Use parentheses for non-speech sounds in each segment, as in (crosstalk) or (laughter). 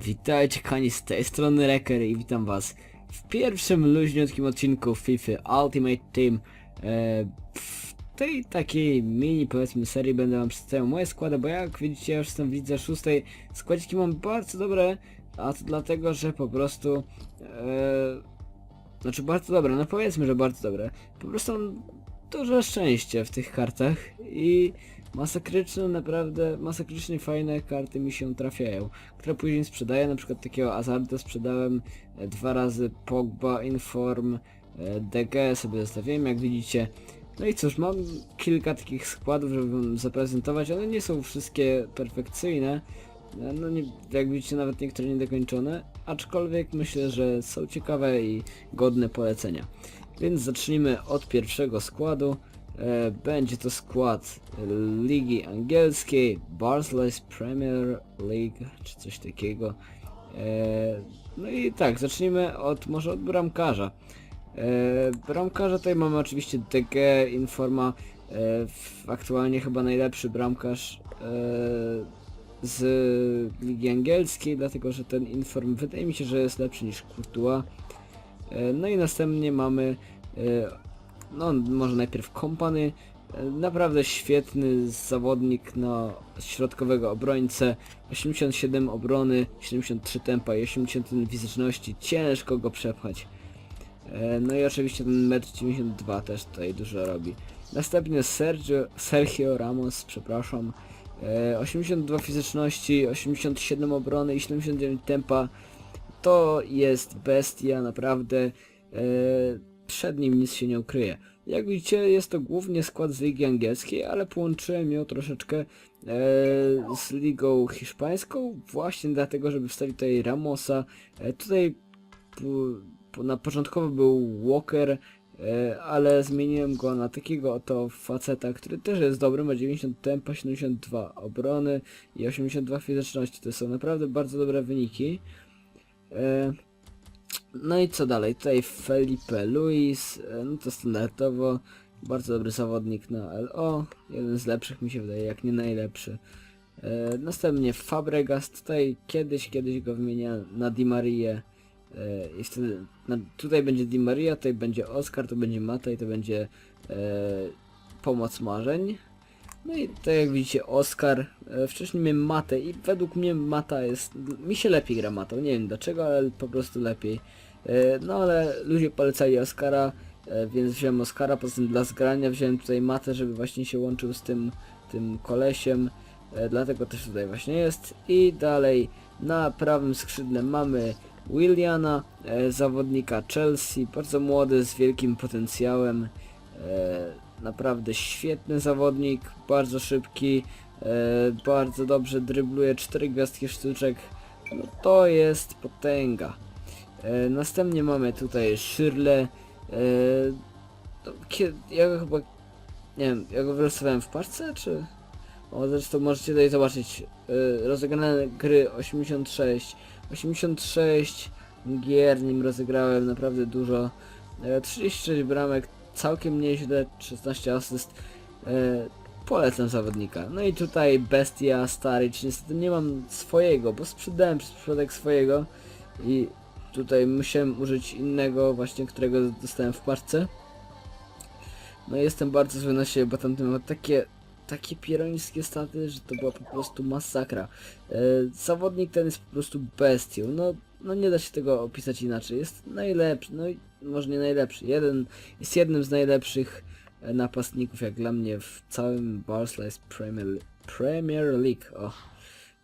Witajcie kochani z tej strony Reker i witam was w pierwszym luźniutkim odcinku FIFA Ultimate Team. E, w tej takiej mini powiedzmy serii będę wam przedstawiał moje składy, bo jak widzicie ja już jestem w lidze szóstej. Składniki mam bardzo dobre, a to dlatego, że po prostu... E, znaczy bardzo dobre, no powiedzmy, że bardzo dobre. Po prostu mam duże szczęście w tych kartach i masakryczne, naprawdę masakrycznie fajne karty mi się trafiają, które później sprzedaję, na przykład takiego Azarda sprzedałem e, dwa razy Pogba, Inform, e, DG sobie zostawiłem jak widzicie. No i cóż, mam kilka takich składów, żeby wam zaprezentować, one nie są wszystkie perfekcyjne, e, no nie, jak widzicie nawet niektóre niedokończone, aczkolwiek myślę, że są ciekawe i godne polecenia. Więc zacznijmy od pierwszego składu. E, będzie to skład Ligi Angielskiej, Barclays Premier League, czy coś takiego. E, no i tak, zacznijmy od może od bramkarza. E, bramkarza tutaj mamy oczywiście DG, Informa, aktualnie chyba najlepszy bramkarz z Ligi Angielskiej, dlatego że ten Inform wydaje mi się, że jest lepszy niż Courtois. No i następnie mamy, no może najpierw Kompany, e, naprawdę świetny zawodnik na środkowego obrońcę, 87 obrony, 73 tempa i 81 fizyczności, ciężko go przepchać. E, No i oczywiście ten 1,92 m też tutaj dużo robi. Następnie Sergio, Sergio Ramos, przepraszam, e, 82 fizyczności, 87 obrony i 79 tempa to jest bestia, naprawdę. E, przed nim nic się nie ukryje. Jak widzicie, jest to głównie skład z Ligi Angielskiej, ale połączyłem ją troszeczkę e, z Ligą Hiszpańską, właśnie dlatego, żeby wstawić tutaj Ramosa. E, tutaj na początkowo był Walker, e, ale zmieniłem go na takiego oto faceta, który też jest dobry, ma 90 tempa, 72 obrony i 82 fizyczności. To są naprawdę bardzo dobre wyniki. E, No i co dalej? Tutaj Felipe Luis, e, no to standardowo, bardzo dobry zawodnik na LO, jeden z lepszych mi się wydaje, jak nie najlepszy. E, Następnie Fabregas, tutaj kiedyś, kiedyś go wymieniałem na Di Marię e, i wtedy, na, tutaj będzie Di Maria, tutaj będzie Oscar, to będzie Mata i to będzie e, Pomoc Marzeń. No i tak jak widzicie Oscar, e, wcześniej miałem Matę i według mnie Mata jest, mi się lepiej gra Matą, nie wiem dlaczego, ale po prostu lepiej. E, No ale ludzie polecali Oscara, e, więc wziąłem Oscara, poza tym dla zgrania wziąłem tutaj Matę, żeby właśnie się łączył z tym, tym kolesiem, dlatego też tutaj właśnie jest. I dalej na prawym skrzydle mamy Williana, zawodnika Chelsea, bardzo młody, z wielkim potencjałem. Naprawdę świetny zawodnik, bardzo szybki, e, bardzo dobrze drybluje 4 gwiazdki sztuczek. No to jest potęga. E, następnie mamy tutaj Shirley. E, kie- ja go chyba, nie wiem, ja go wylosowałem w parce, czy... O, zresztą możecie tutaj zobaczyć rozegrane gry 86, 86 gier nim rozegrałem naprawdę dużo, e, 36 bramek, całkiem nieźle, 16 asyst, e, polecam zawodnika. No i tutaj Bestia, Starycz, niestety nie mam swojego, bo sprzedałem przez przypadek swojego i tutaj musiałem użyć innego właśnie, którego dostałem w parce. No i jestem bardzo zły na siebie, bo tamten miał takie, takie pierońskie staty, że to była po prostu masakra. E, zawodnik ten jest po prostu bestią, no, no nie da się tego opisać inaczej. Jest najlepszy, no i może nie najlepszy, jeden, jest jednym z najlepszych e, napastników jak dla mnie w całym Barclays Premier, Premier League. O.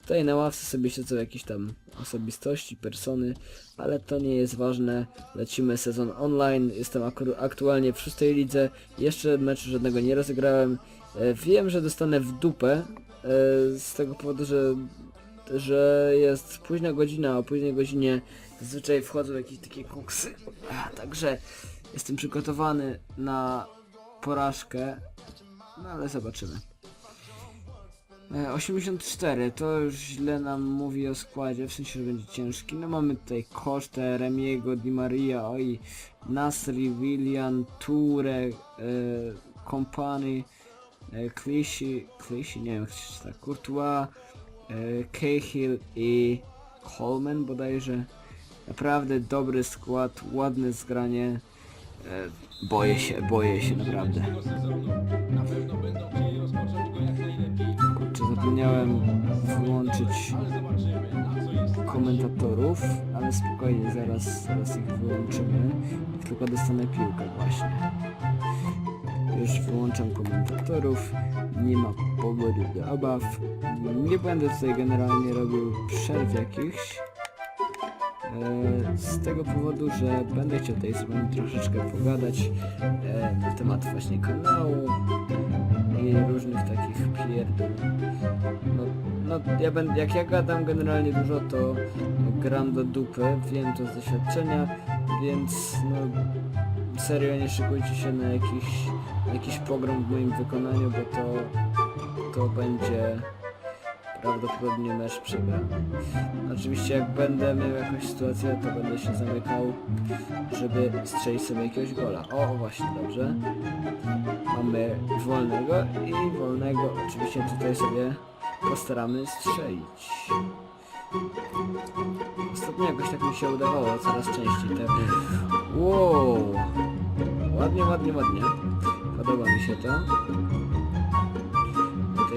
Tutaj na ławce sobie siedzą jakieś tam osobistości, persony, ale to nie jest ważne. Lecimy sezon online, jestem aktualnie w szóstej lidze, jeszcze meczu żadnego nie rozegrałem. E, wiem, że dostanę w dupę e, z tego powodu, że, że jest późna godzina, o późnej godzinie zazwyczaj wchodzą jakieś takie kuksy. A, Także jestem przygotowany na porażkę, no ale zobaczymy. E, 84, to już źle nam mówi o składzie, w sensie, że będzie ciężki. No mamy tutaj Kosztę, Remiego, Di Maria, oj, Nasri, William, Ture, e, Kompany, e, Clichy, Clichy, nie wiem jak się czyta, Courtois, e, Cahill i Coleman bodajże. Naprawdę dobry skład, ładne zgranie. E, boję się, boję się naprawdę. Kurczę, zapomniałem wyłączyć komentatorów, ale spokojnie, zaraz, zaraz ich wyłączymy. Tylko dostanę piłkę właśnie. Już wyłączam komentatorów, nie ma powodu do obaw. Nie będę tutaj generalnie robił przerw jakichś. E, Z tego powodu, że będę chciał tutaj z wami troszeczkę pogadać e, na temat właśnie kanału i różnych takich pierdół. No, no ja będę, jak ja gadam generalnie dużo, to gram do dupy, wiem to z doświadczenia, więc no serio nie szykujcie się na jakiś, jakiś pogrom w moim wykonaniu, bo to, to będzie prawdopodobnie mecz przegrany. Oczywiście jak będę miał jakąś sytuację, to będę się zamykał, żeby strzelić sobie jakiegoś gola. O, właśnie, dobrze. Mamy wolnego i wolnego oczywiście tutaj sobie postaramy strzelić. Ostatnio jakoś tak mi się udawało, coraz częściej tak. Wow! Ładnie, ładnie, ładnie. Podoba mi się to.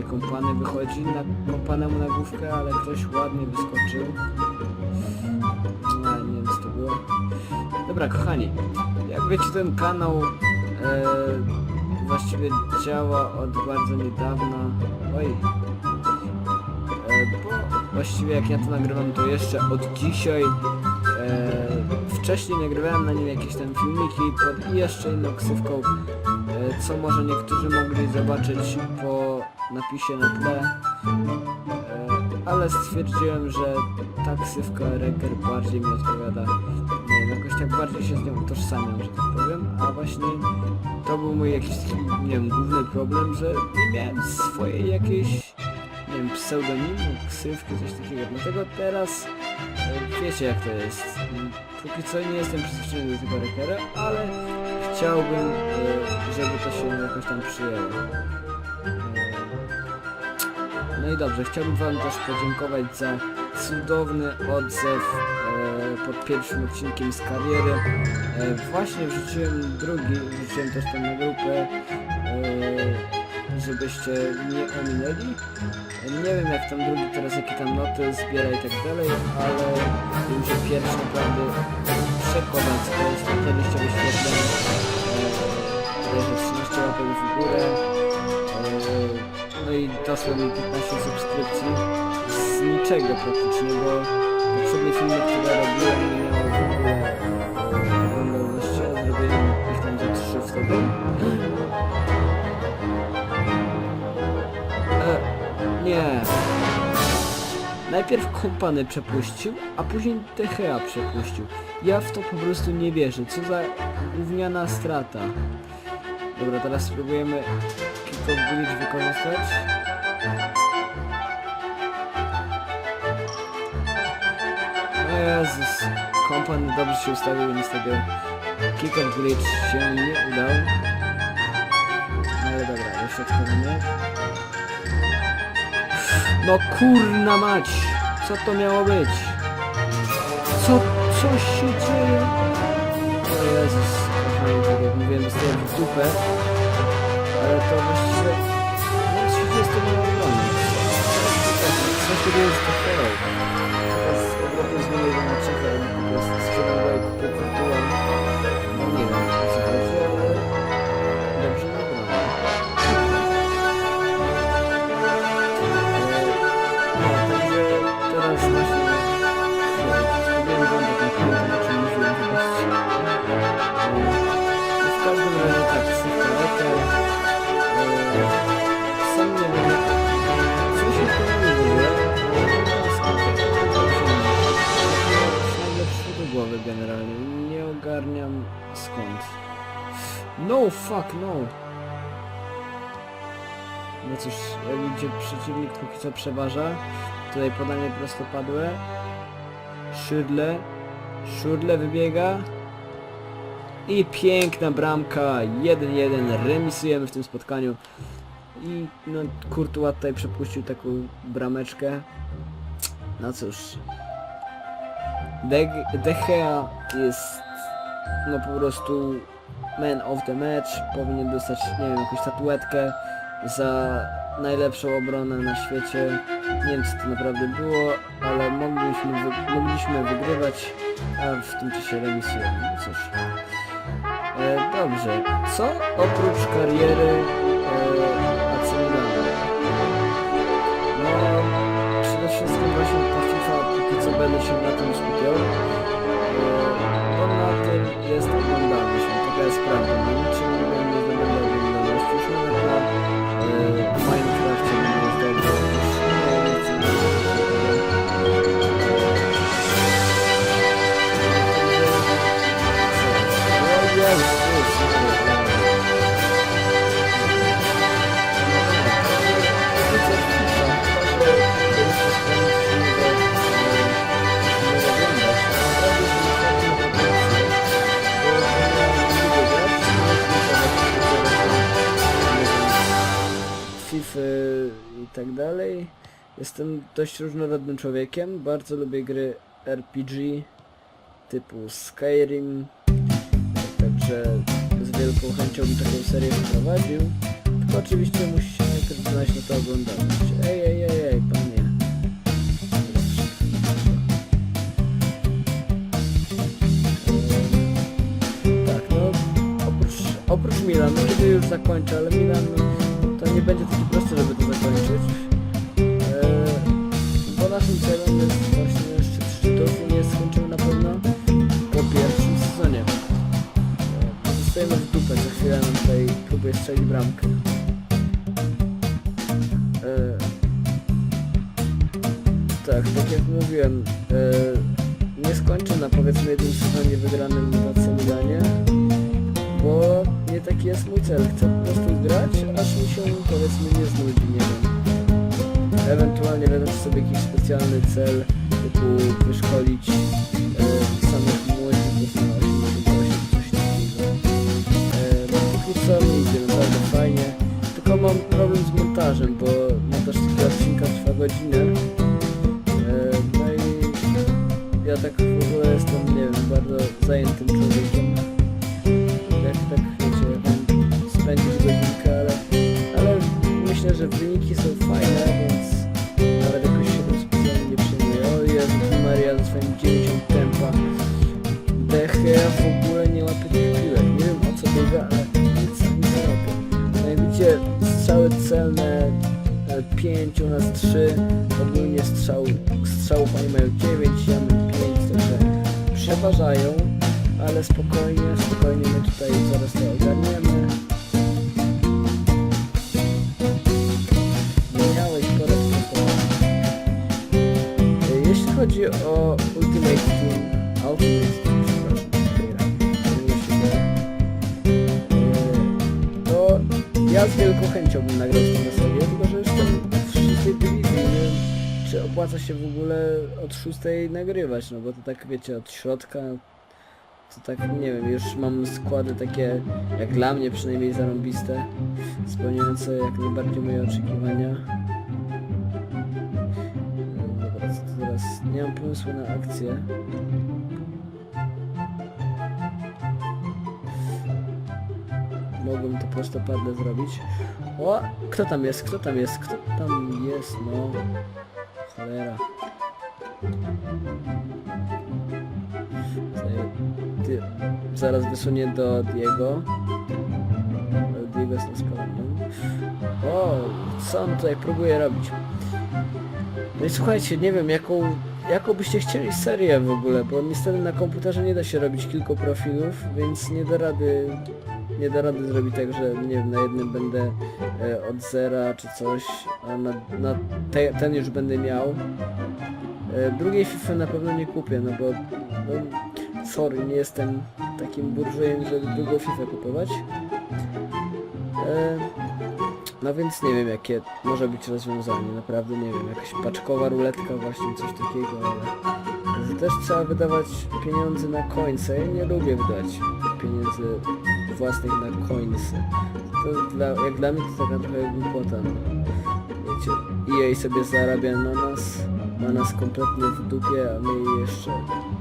Tutaj kompany wychodzi na kompanemu na główkę, ale ktoś ładnie wyskoczył. No, nie wiem co to było. Dobra, kochani, jak wiecie ten kanał e, właściwie działa od bardzo niedawna. Oj. E, bo właściwie jak ja to nagrywam to jeszcze od dzisiaj. E, wcześniej nagrywałem na nim jakieś tam filmiki pod jeszcze inną ksywką, e, co może niektórzy mogli zobaczyć po napisie na tle. E, ale stwierdziłem, że ta ksywka Reker bardziej mi odpowiada. Nie wiem, jakoś tak bardziej się z nią utożsamiam, że tak powiem, a właśnie to był mój jakiś nie wiem, główny problem, że nie miałem swojej jakiejś, nie wiem, pseudonimu, ksywki, coś takiego. Dlatego teraz e, wiecie jak to jest. Póki co nie jestem przyzwyczajony do tego Rekera, ale chciałbym, e, żeby to się jakoś tam przyjęło. No i dobrze, chciałbym Wam też podziękować za cudowny odzew e, pod pierwszym odcinkiem z kariery. E, właśnie wrzuciłem drugi, wrzuciłem też tam na grupę, e, żebyście nie ominęli. Nie wiem jak tam drugi teraz, jakie tam noty zbiera i tak dalej, ale wiem, że pierwszy naprawdę przekładając to jest 20 wyświetleń, e, 30 łapek w górę. E, no i doszło mi 15 subskrypcji z niczego praktycznie, bo poprzednie filmy, które robiłem nie miały w ogóle e, oglądalności, a zrobiłem ich tam za 3 wtedy. E, nie. Najpierw kompany przepuścił, a później THA przepuścił. Ja w to po prostu nie wierzę. Co za gówniana strata. Dobra, teraz spróbujemy Kick of Glitch wykorzystać. Jezus, kompan dobrze się ustawił, niestety Kick of Glitch się nie udał. No ale dobra, jeszcze wchodzimy. No kurna mać! Co to miało być? Co, co się dzieje? O Jezus, kochani, tak jak mówiłem, dostałem w dupę. Ale to właściwie... No właściwie jest to nieoglądne. Co się dzieje z przeważa. Tutaj podanie prostopadłe. Szydle. Szydle wybiega. I piękna bramka. 1-1. Remisujemy w tym spotkaniu. I no Courtois tutaj przepuścił taką brameczkę. No cóż. De, De Gea jest no po prostu man of the match, powinien dostać, nie wiem, jakąś statuetkę za najlepszą obronę na świecie. Nie wiem co to naprawdę było, ale mogliśmy, wy, mogliśmy wygrywać, a w tym czasie remisujemy. No cóż. E, dobrze, co oprócz kariery FIFA i tak dalej. Jestem dość różnorodnym człowiekiem. Bardzo lubię gry RPG typu Skyrim. Także z wielką chęcią bym taką serię wprowadził. Tylko oczywiście musi się najpierw znaleźć na to oglądalność. Ej, ej, ej, ej, panie. Tak, no oprócz, oprócz Milanu, kiedy już zakończę, ale Milan nie będzie taki prosty, żeby to zakończyć. Eee, bo naszym celem jest właśnie szczyt szczytów i nie skończymy na pewno po pierwszym sezonie. Eee, Pozostajemy w dupę, za chwilę nam tutaj próbuję strzelić bramkę. Eee, tak, tak jak mówiłem, nie skończę na powiedzmy jednym sezonie wygranym AC Milanie, bo nie taki jest mój cel. Chcę po prostu grać, aż mi się powiedzmy nie znudzi, nie wiem. Ewentualnie wybrać sobie jakiś specjalny cel, typu wyszkolić e, samych młodzież na 88, coś takiego. E, no póki co mi idzie naprawdę fajnie, tylko mam problem z montażem, bo montaż tego odcinka trwa godzinę. E, no i ja tak w ogóle jestem, nie wiem, bardzo zajętym człowiekiem u nas 3, ogólnie strzał, strzałów oni mają 9, ja mam 5, także przeważają ale spokojnie, spokojnie my tutaj zaraz to ogarniemy. Nie miałeś porad E, Jeśli chodzi o Ultimate Team, Ultimate Team, przepraszam, to ja z wielką chęcią bym nagrał z tym sobie, czy opłaca się w ogóle od szóstej nagrywać, no bo to tak wiecie, od środka to tak, nie wiem, już mam składy takie, jak dla mnie przynajmniej zarąbiste, spełniające jak najbardziej moje oczekiwania. Dobra, co to teraz? Nie mam pomysłu na akcję. Mogłem to prostopadle zrobić. O! Kto tam jest? Kto tam jest? Kto tam jest? No... Cholera. Ty, zaraz wysunie do Diego. Diego jest na spalonym. O, co on tutaj próbuje robić? No i słuchajcie, nie wiem jaką, jaką byście chcieli serię w ogóle, bo niestety na komputerze nie da się robić kilku profilów, więc nie da rady, nie da rady zrobić tak, że nie wiem, na jednym będę e, od zera czy coś, a na, na te, ten już będę miał. E, drugiej FIFA na pewno nie kupię, no bo no, sorry, nie jestem takim burżujem, żeby drugą FIFA kupować. E, no więc nie wiem jakie może być rozwiązanie, naprawdę nie wiem, jakaś paczkowa ruletka właśnie, coś takiego, ale też trzeba wydawać pieniądze na coinsy, ja nie lubię wydać pieniędzy własnych na coinsy. To dla, jak dla mnie to taka trochę głupota, no. Wiecie, EA sobie zarabia na nas, ma nas kompletnie w dupie, a my jeszcze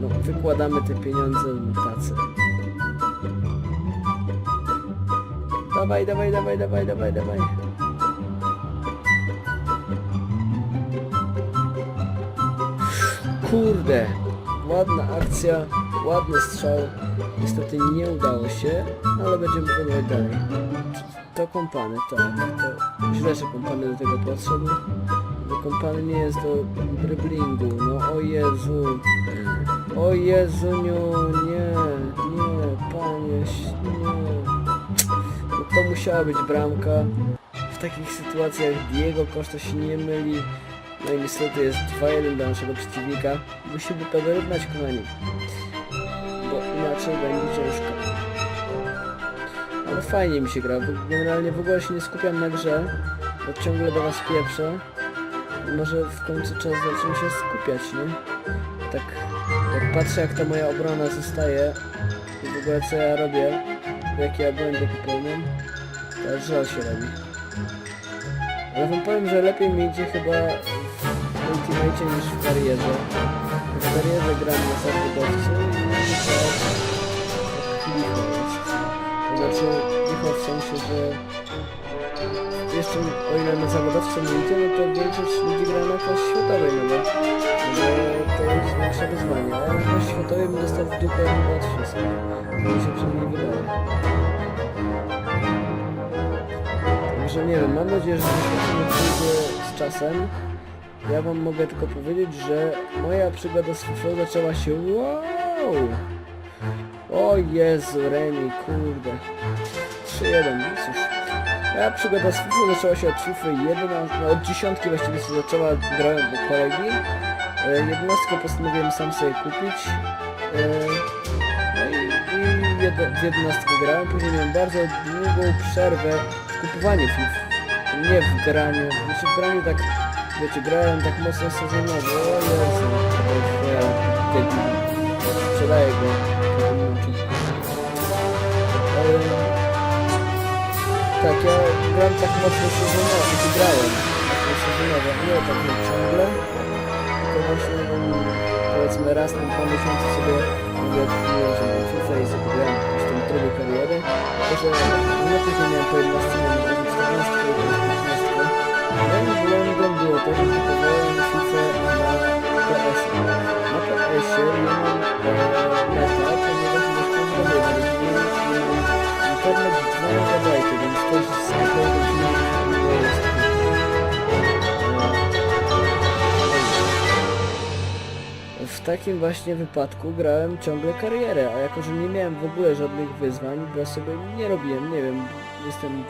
no, wykładamy te pieniądze na tacę. Dawaj, dawaj, dawaj, dawaj, dawaj, dawaj. Kurde, ładna akcja, ładny strzał. Niestety nie udało się, ale będziemy próbować dalej. To kompany, tak. To źle, że kompany do tego podszedł. Bo kompany nie jest do driblingu. No o Jezu. O Jezuniu, nie, nie, panie, ś- nie. No to musiała być bramka. W takich sytuacjach Diego Costa się nie myli. No i niestety jest 2-1 dla naszego przeciwnika. Musimy to wyrównać, kochani. Bo inaczej będzie ciężko. Ale fajnie mi się gra, bo generalnie w ogóle się nie skupiam na grze, bo ciągle do was pieprzę. Może w końcu czas zacznie się skupiać, nie? Tak, jak patrzę jak ta moja obrona zostaje i w ogóle co ja robię, jakie ja błędy popełniam, to żal się robi. Ale wam powiem, że lepiej mi idzie chyba w Ultimate niż w karierze. W karierze gram na zawodowcu i jeszcze o ile na zawodowcu nie idzie, no to większość ludzi gra na klasie światowej, no bo, bo to jest większe wyzwanie. A na klasie światowej bym dostał w dupę chyba od wszystkich. To mi się przynajmniej wydaje. Także nie wiem, mam nadzieję, że doświadczenie pójdzie z czasem. Ja wam mogę tylko powiedzieć, że moja przygoda z FIFA zaczęła się wow! O Jezu, Remi, kurde. 3-1, no cóż. Moja przygoda z FIFA zaczęła się od FIFA 1, no od dziesiątki właściwie się zaczęła, grałem do kolegi. E, Jednostkę postanowiłem sam sobie kupić. E, No i, i w w jednostkę grałem, później miałem bardzo długą przerwę w kupowaniu FIFA. Nie w graniu, znaczy w graniu tak, wiecie, grałem tak mocno sezonowo, o Jezu, to jest twoja debil. Sprzedaję go, Tak, ja gram tak mocno sezonowo, znaczy grałem mocno sezonowo, nie tak jak ciągle, tylko właśnie um, powiedzmy raz na dwa miesiące sobie mówię, nie że mam FIFA i sobie grałem jakieś tam tryby kariery, to że no później miałem po 11, miałem razem 14 i teraz 15. No i Na PS-ie nie mam e, neta, ponieważ mieszkam w domu, ale internet 2 MB, więc. W takim właśnie wypadku grałem ciągle karierę, a jako że nie miałem w ogóle żadnych wyzwań, bo sobie nie robiłem, nie wiem, jestem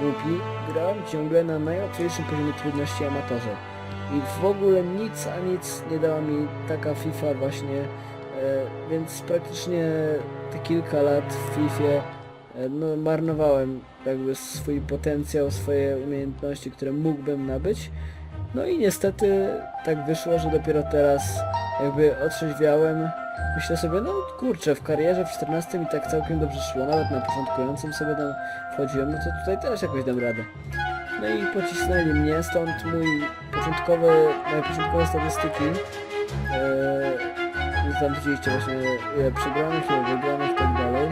głupi, grałem ciągle na najłatwiejszym poziomie trudności amatorze. I w ogóle nic a nic nie dała mi taka FIFA właśnie, e, więc praktycznie te kilka lat w FIFA no, marnowałem jakby swój potencjał, swoje umiejętności, które mógłbym nabyć. No i niestety tak wyszło, że dopiero teraz jakby otrzeźwiałem. Myślę sobie, no kurczę, w karierze w 14 mi tak całkiem dobrze szło, nawet na początkującym sobie tam wchodziłem, no to tutaj też jakoś dam radę. No i pocisnęli mnie, stąd mój początkowy, moje początkowe statystyki. Eee, tam widzieliście właśnie ile przegranych, ile wygranych i tak dalej.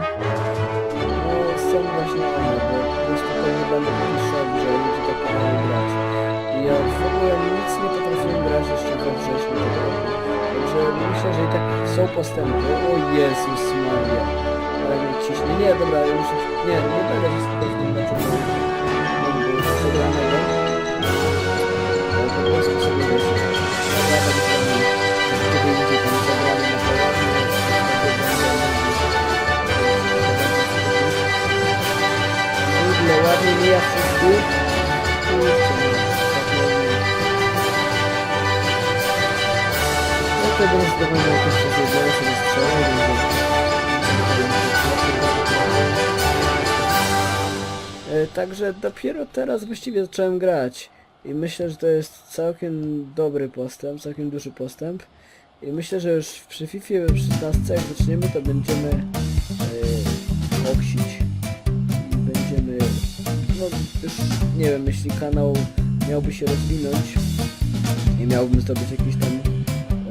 Są właśnie one, bo po prostu pewnie będę taki że ludzie tak potrafią grać. I ja w ogóle nic nie potrafiłem grać jeszcze we wrześniu tego roku. Także myślę, że i tak są postępy. O Jezus Maria. Ale mnie ciśnie. Nie, dobra, ja muszę... Nie, nie będę się skupiać na tym meczu. Mam go ładnie mija no, to będę strzelę, E, Także dopiero teraz właściwie zacząłem grać i myślę, że to jest całkiem dobry postęp, całkiem duży postęp. I myślę, że już przy FIFA w 16 jak zaczniemy to będziemy e, oksić no już nie wiem, jeśli kanał miałby się rozwinąć i miałbym zdobyć jakieś tam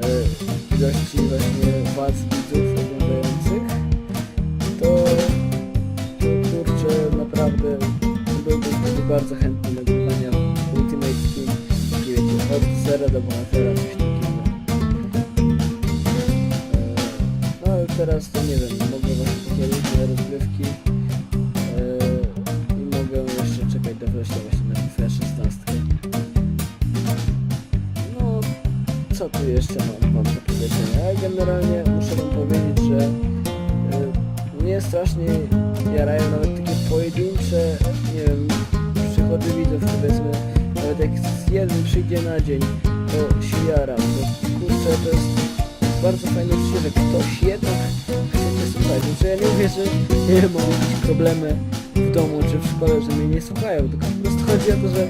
e, ilości właśnie władz widzów oglądających, to, to kurczę naprawdę byłbym bardzo chętny nagrywania Ultimate Team, nie wiecie, od zera do bohatera, coś takiego. E, no ale teraz to nie wiem, mogę właśnie tu jeszcze mam, mam powiedzenia? Ja generalnie muszę wam powiedzieć, że y, mnie strasznie jarają nawet takie pojedyncze, nie wiem, przychody widzów powiedzmy, nawet jak jeden przyjdzie na dzień, to się jaram, bo kurczę, to jest bardzo fajne uczucie, że ktoś jednak chce mnie słuchać, znaczy ja nie mówię, że nie mam jakieś problemy w domu czy w szkole, że mnie nie słuchają, tylko po prostu chodzi o to, że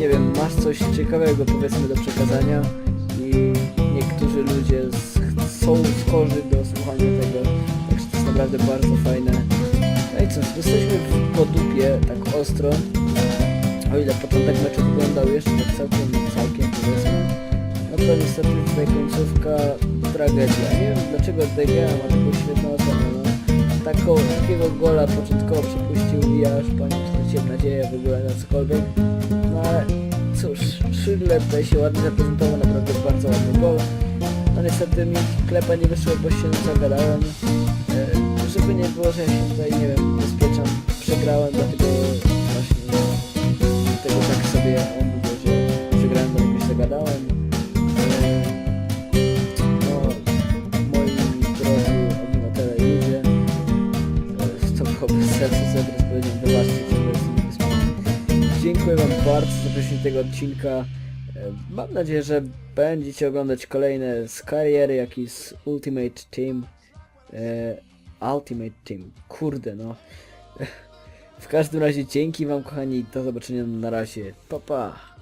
nie wiem, masz coś ciekawego powiedzmy do przekazania niektórzy ludzie są skorzy do słuchania tego, także to jest naprawdę bardzo fajne. No i cóż, jesteśmy w podupie tak ostro, o ile początek meczu wyglądał jeszcze tak całkiem, całkiem powiedzmy, no to niestety tutaj końcówka tragedia. Nie wiem dlaczego Gea ma taką świetną ocenę, no. Taką, takiego gola początkowo przepuścił i aż po nim nadzieję w ogóle na cokolwiek. No ale cóż, Schindler tutaj się ładnie zaprezentował, naprawdę bardzo ładny gol. No niestety mi klepa nie wyszło, bo się zagadałem. E, żeby nie było, że ja się tutaj, nie wiem, ubezpieczam, przegrałem, dlatego właśnie tego tak sobie on mówił, że przegrałem, bo jakoś zagadałem. E, no, moi drodzy obywatele ludzie, e, to było bez sensu, co teraz powiedziałem, wybaczcie, Dziękuję Wam bardzo za obejrzenie tego odcinka. E, Mam nadzieję, że będziecie oglądać kolejne z kariery, jak i z Ultimate Team. E, Ultimate Team, kurde no. (laughs) W każdym razie dzięki Wam kochani, do zobaczenia na razie. Pa pa!